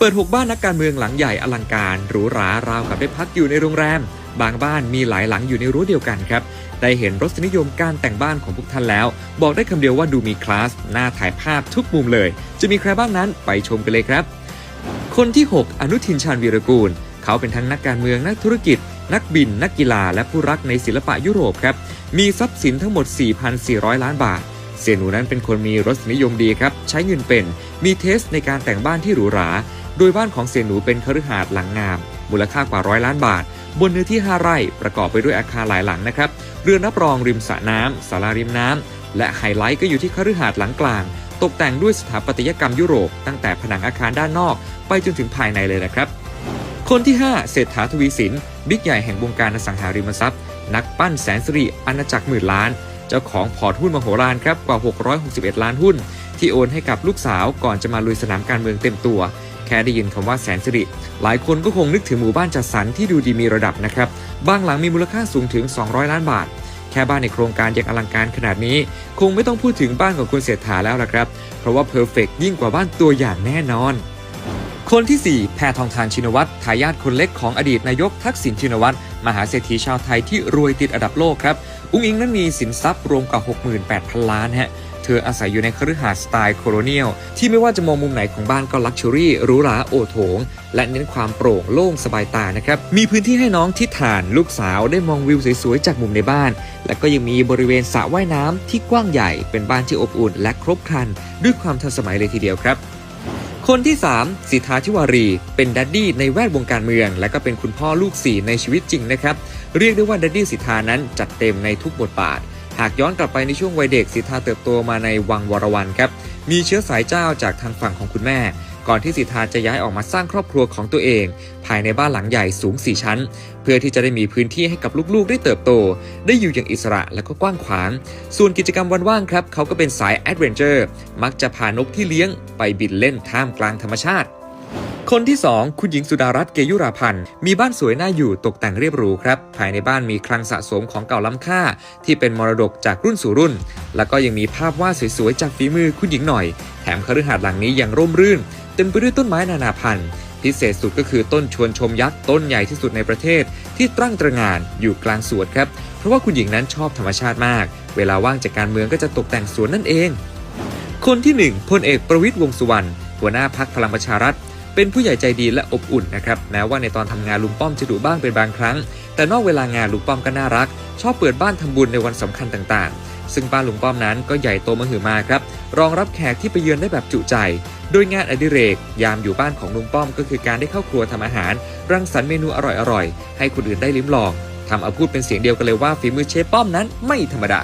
เปิด 6 บ้านนักการเมืองหลังใหญ่อลังการหรูหราราวกับได้พักอยู่ในโรงแรม บางบ้านมีหลายหลังอยู่ในรั้วเดียวกันครับ ได้เห็นรสนิยมการแต่งบ้านของพวกท่านแล้ว บอกได้คำเดียวว่าดูมีคลาสน่าถ่ายภาพทุกมุมเลย จะมีใครบ้างนั้นไปชมกันเลยครับ คนที่ 6 อนุทินชาญวีรกูล เขาเป็นทั้งนักการเมืองนักธุรกิจ นักบิน นักกีฬา และผู้รักในศิลปะยุโรปครับมีทรัพย์สินทั้งหมด 4,400 ล้านบาทเสียหนูนั้นเป็นคนมีรสนิยมดีครับใช้เงินเป็น มีเทสในการแต่งบ้านที่หรูหรา โดยบ้านของเสียหนูเป็นคฤหาสน์หลังงาม มูลค่ากว่าร้อยล้านบาท บนเนื้อที่ 5 ไร่ประกอบไปด้วยอาคารหลายหลังนะครับ เรือนรับรองริมสระน้ำศาลาริมน้ำและไฮไลท์ก็อยู่ที่คฤหาสน์หลังกลาง ตกแต่งด้วยสถาปัตยกรรมยุโรป ตั้งแต่ผนังอาคารด้านนอก ไปจนถึงภายในเลยนะครับ คนที่ 5 เศรษฐาทวีสินบิ๊กใหญ่แห่งวงการอสังหาริมทรัพย์ นักปั้นแสนสิริอาณาจักรหมื่นล้านเจ้าของพอร์ตหุ้นมโหฬารครับกว่า 661 ล้านหุ้น ที่โอนให้กับลูกสาวก่อนจะมาลุยสนามการเมืองเต็มตัว แค่ได้ยินคำว่าแสนสิริ หลายคนก็คงนึกถึงหมู่บ้านจัดสรรที่ดูดีมีระดับนะครับ บางหลังมีมูลค่าสูงถึง 200 ล้านบาท แค่บ้านในโครงการยังอลังการขนาดนี้ คงไม่ต้องพูดถึงบ้านของคุณเศรษฐาแล้วละครับ เพราะว่าเพอร์เฟกยิ่งกว่าบ้านตัวอย่างแน่นอน คนที่ 4 แพทองทานชินวัตรทายาทคนเล็กของอดีตนายกทักษิณชินวัตร มหาเศรษฐีชาวไทยที่รวยติดอันดับโลกครับ อุ้งอิงนั้นมีสินทรัพย์รวมกว่า 68,000 ล้านฮะ เธออาศัยอยู่ในคฤหาสน์สไตล์โคโลเนียล ที่ไม่ว่าจะมองมุมไหนของบ้านก็ลักชัวรี่หรูหราโอโถง และเน้นความโปร่งโล่งสบายตานะครับ มีพื้นที่ให้น้องทิศฐานลูกสาวได้มองวิวสวยๆจากมุมในบ้าน และก็ยังมีบริเวณสระว่ายน้ำที่กว้างใหญ่เป็นบ้านที่อบอุ่นและครบครันด้วยความทันสมัยเลยทีเดียวครับ คนที่ 3 สิทธาธิวารี เป็นดัดดี้ในแวดวงการเมือง และก็เป็นคุณพ่อลูกสี่ในชีวิตจริงนะครับ เรียกได้ว่าดัดดี้สิทธานั้นจัดเต็มในทุกบทบาท หากย้อนกลับไปในช่วงวัยเด็กสิทธาเติบโตมาในวังวรวันครับ มีเชื้อสายเจ้าจากทางฝั่งของคุณแม่ ก่อนที่สิทธาจะย้ายออกมาสร้างครอบครัวของตัวเอง ภายในบ้านหลังใหญ่สูง 4 ชั้น เพื่อที่จะได้มีพื้นที่ให้กับลูกๆ ได้เติบโต ได้อยู่อย่างอิสระและก็กว้างขวาง ส่วนกิจกรรมวันว่างครับ เขาก็เป็นสายแอดเวนเจอร์มักจะพานกที่เลี้ยงไปบินเล่นท่ามกลางธรรมชาติคนที่ 2 คุณหญิงสุดารัตน์เกยุราพันธ์มีบ้านสวยน่าอยู่ตกแต่งเรียบหรูครับ ภายในบ้านมีคลังสะสมของเก่าล้ำค่า ที่เป็นมรดกจากรุ่นสู่รุ่น แล้วก็ยังมีภาพวาดสวยๆ จากฝีมือคุณหญิงหน่อย มคฤหาสน์หลังนี้ยังร่มรื่น เต็มไปด้วยต้นไม้นานาพันธุ์ พิเศษสุดก็คือต้นชวนชมยักษ์ต้นใหญ่ที่สุดในประเทศ ที่ตั้งตระหง่านอยู่กลางสวนครับ เพราะว่าคุณหญิงนั้นชอบธรรมชาติมาก เวลาว่างจากการเมืองก็จะตกแต่งสวนนั่นเอง คนที่หนึ่งพลเอกประวิตยวงสุวรรณหัวหน้าพักพลังประชารัฐเป็นผู้ใหญ่ใจดีและอบอุ่นนะครับแม้ว่าในตอนทำงานลุงป้อมจะดุบ้างเป็นบางครั้ง แต่นอกเวลางานลุงป้อมก็น่ารัก ชอบเปิดบ้านทำบุญในวันสำคัญต่างๆ ซึ่งบ้านลุงป้อมนั้นก็ใหญ่โตมหึมาครับ รองรับแขกที่ไปเยือนได้แบบจุใจ โดยงานอดิเรก ยามอยู่บ้านของลุงป้อมก็คือการได้เข้าครัวทำอาหาร รังสรรค์เมนูอร่อยๆ ให้คนอื่นได้ลิ้มลองทำเอาพูดเป็นเสียงเดียวกันเลยว่าฝีมือเชฟป้อมนั้นไม่ธรรมดา